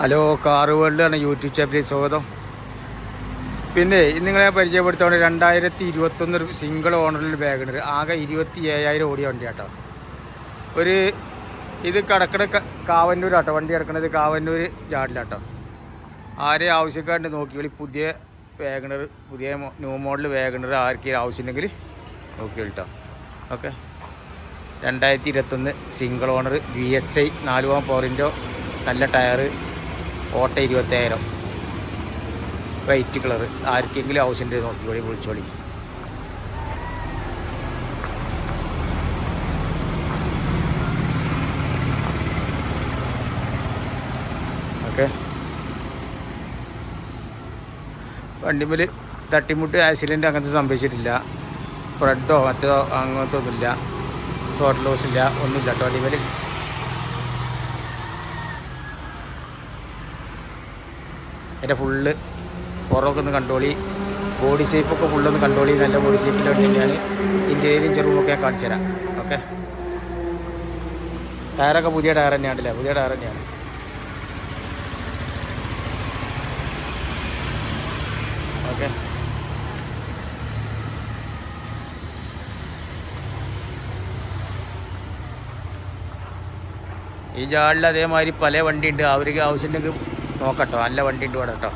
Hello world ആണ്. YouTube ചാനലിൽ സ്വാഗതം. പിന്നെ നിങ്ങളെ പരിചയപ്പെടുത്തുകൊണ്ട് രണ്ടായിരത്തി ഇരുപത്തൊന്ന് സിംഗിൾ ഓണറിൽ ബാഗുണ്ട് ആകെ ഇരുപത്തി ഏഴായിരം ഓടിയ വണ്ടി ആട്ടോ ഒരു ഇത് കിടക്കണ കാവന്നൂർ ആട്ടോ. വണ്ടി കിടക്കണത് കാവന്നൂർ ജാഡിലാട്ടോ ആരെ ആവശ്യക്കാരുണ്ട് നോക്കിയോളി പുതിയ വേഗണർ പുതിയ ന്യൂ മോഡൽ വേഗണർ ആർക്കെങ്കിലും ആവശ്യമുണ്ടെങ്കിൽ നോക്കിയോളിട്ടോ ഓക്കെ. രണ്ടായിരത്തി ഇരുപത്തൊന്ന് single owner V H I നാലുവാം പോറിന്റെ നല്ല ടയറ് ഓട്ട ഇരുപത്തേഴായിരം വൈറ്റ് കളർ ആർക്കെങ്കിലും ആവശ്യമുണ്ട് നോക്കിക്കോളി വിളിച്ചോളി. ഓക്കെ വണ്ടിമേൽ തട്ടിമുട്ട് ആക്സിഡന്റ് അങ്ങനത്തെ സംഭവിച്ചിട്ടില്ല. ഫ്ലഡോ മറ്റോ അങ്ങനത്തെ ഒന്നുമില്ല ഷോർട്ട് ലോസ് ഇല്ല ഒന്നുമില്ല. കേട്ടോ വണ്ടിമേൽ എന്റെ ഫുള്ള് പുറമൊക്കെ ഒന്ന് കണ്ടോളി. ബോഡി ഷേപ്പൊക്കെ ഫുള്ളൊന്ന് കണ്ടോളി. നല്ല ബോഡി വേണ്ടി തന്നെയാണ്. ഇന്ത്യയിലും ചെറുപ്പൊക്കെ ഞാൻ കാണിച്ചു തരാം. ഓക്കെ ടയറൊക്കെ പുതിയ ടയർ തന്നെയാണല്ലേ പുതിയ ടയർ തന്നെയാണ്. ഓക്കെ ഈ ജാളിൽ അതേമാതിരി പല വണ്ടിയുണ്ട്. അവർക്ക് ആവശ്യമുണ്ടെങ്കിൽ നോക്കട്ടോ നല്ല വണ്ടി ഉണ്ട് ഇവിടെ കേട്ടോ.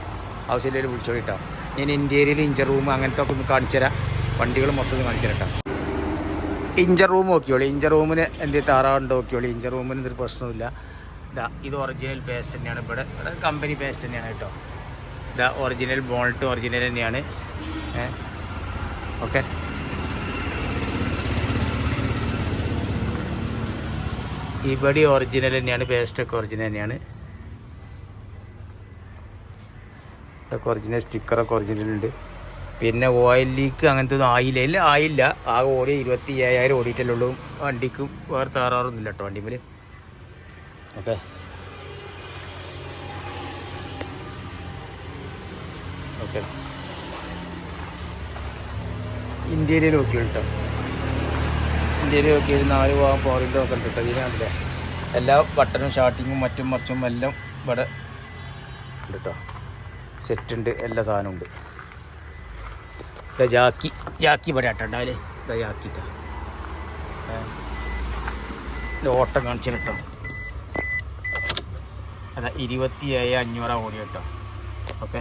ആവശ്യമില്ലെങ്കിൽ വിളിച്ചോ കേട്ടോ. ഞാൻ ഇന്ത്യയിൽ ഇഞ്ചർ റൂം അങ്ങനത്തെ ഒക്കെ ഒന്ന് കാണിച്ചു തരാം. വണ്ടികൾ മൊത്തം ഒന്ന് കാണിച്ചു തരാം ഇഞ്ചർ റൂം നോക്കിയോളി ഇഞ്ചർ റൂമിന് എന്ത് താറാവുണ്ട് നോക്കിയോളി ഇഞ്ചർ റൂമിന് എന്തൊരു പ്രശ്നമില്ല ഇതാ ഇത് ഒറിജിനൽ പേസ്റ്റ് തന്നെയാണ് ഇവിടെ. ഇവിടെ കമ്പനി പേസ്റ്റ് തന്നെയാണ് കേട്ടോ. ഇതാ ഒറിജിനൽ ബോൾട്ട് ഒറിജിനൽ തന്നെയാണ്. ഓക്കെ. ഇവിടെ ഒറിജിനൽ തന്നെയാണ് പേസ്റ്റൊക്കെ ഒറിജിനൽ തന്നെയാണ്. ഇതൊക്കെ ഒറിജിനൽ സ്റ്റിക്കറൊക്കെ ഒറിജിനൽ ഉണ്ട്. പിന്നെ ഓയിൽ ലീക്ക് അങ്ങനത്തെ ഒന്നും ആയില്ല. ഇല്ല ആയില്ല. ആ ഓടി ഇരുപത്തി ഏഴായിരം ഓടിയിട്ടല്ലേ വണ്ടിക്ക് വേറെ തകരാറൊന്നും ഇല്ല കേട്ടോ വണ്ടിമേൽ ഓക്കെ. ഓക്കെ. ഇന്ത്യയിൽ നോക്കി കേട്ടോ? ഇന്ത്യയിൽ നോക്കി നാല് പോകാൻ പോറിന്റെ ഒക്കെ കേട്ടോ. ഇതിനാണല്ലേ എല്ലാ ബട്ടണും ഷാർട്ടിങ്ങും മറ്റും മറിച്ചും എല്ലാം ഇവിടെ ഉണ്ട് കേട്ടോ. സെറ്റ് ഉണ്ട് എല്ലാ സാധനവും ഉണ്ട് ജാക്കി ജാക്കി ഇവിടെ ആട്ടുണ്ടാവില്ലേ ഇതാ ജാക്കിട്ടാ ഓട്ടം കാണിച്ചിട്ടോ അതാ ഇരുപത്തി ഏഴ് അഞ്ഞൂറാ ഓടി കേട്ടോ. ഓക്കെ.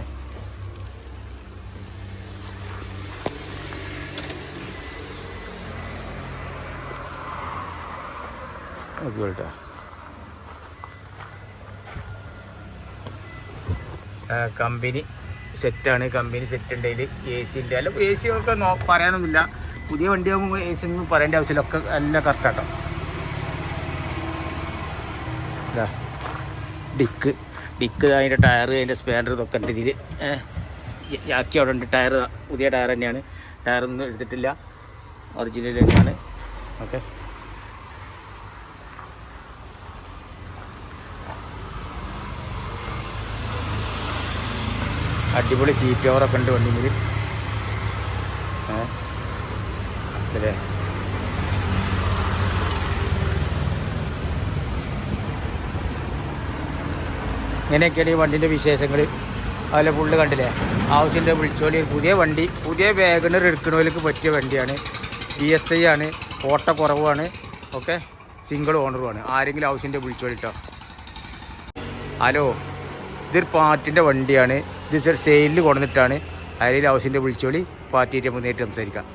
ഓക്കെ കേട്ടോ കമ്പനി സെറ്റാണ്. കമ്പനി സെറ്റ് ഉണ്ട് അതിൽ എ സി ഉണ്ട്. അല്ല എ സി ഒക്കെ നോ പറയാനൊന്നുമില്ല. പുതിയ വണ്ടി ആകുമ്പോൾ എ സി ഒന്നും പറയേണ്ട ആവശ്യമില്ല. ഒക്കെ എല്ലാം കറക്റ്റാട്ടോ ഡിക്ക്. ഡിക്ക് അതിന്റെ ടയർ അതിന്റെ സ്പാൻഡർ ഇതൊക്കെ ഉണ്ട് ഇതിൽ ജാക്കി അവിടെ ഉണ്ട്. ടയർ പുതിയ ടയർ തന്നെയാണ്. ടയറൊന്നും എടുത്തിട്ടില്ല. ഒറിജിനൽ തന്നെയാണ്. ഓക്കെ അടിപൊളി സീറ്റ് കവറൊക്കെ ഉണ്ട് വണ്ടിയിൽ അല്ലേ ഇങ്ങനെയൊക്കെയാണ് ഈ വണ്ടിന്റെ വിശേഷങ്ങൾ. അതിലെ ഫുള്ള് കണ്ടില്ലേ? ആവശ്യമില്ല വിളിച്ചോളി പുതിയ വണ്ടി പുതിയ വേഗനർ എടുക്കണവർക്ക് പറ്റിയ വണ്ടിയാണ്. ബി എസ് ഐ ആണ് ഓട്ട കുറവാണ് ഓക്കെ സിംഗിൾ ഓണറുമാണ് ആരെങ്കിലും ആവശ്യത്തിന്റെ വിളിച്ചോളിട്ടോ ഹലോ ഇതൊരു പാറ്റിന്റെ വണ്ടിയാണ്. ഇത് സെയിലിൽ കൊണ്ടുവന്നിട്ടാണ്. ആരെങ്കിലും ഹൗസിന്റെ വിളിച്ചോളി പാറ്റിയിട്ട് നമുക്ക് നേരിട്ട് സംസാരിക്കാം.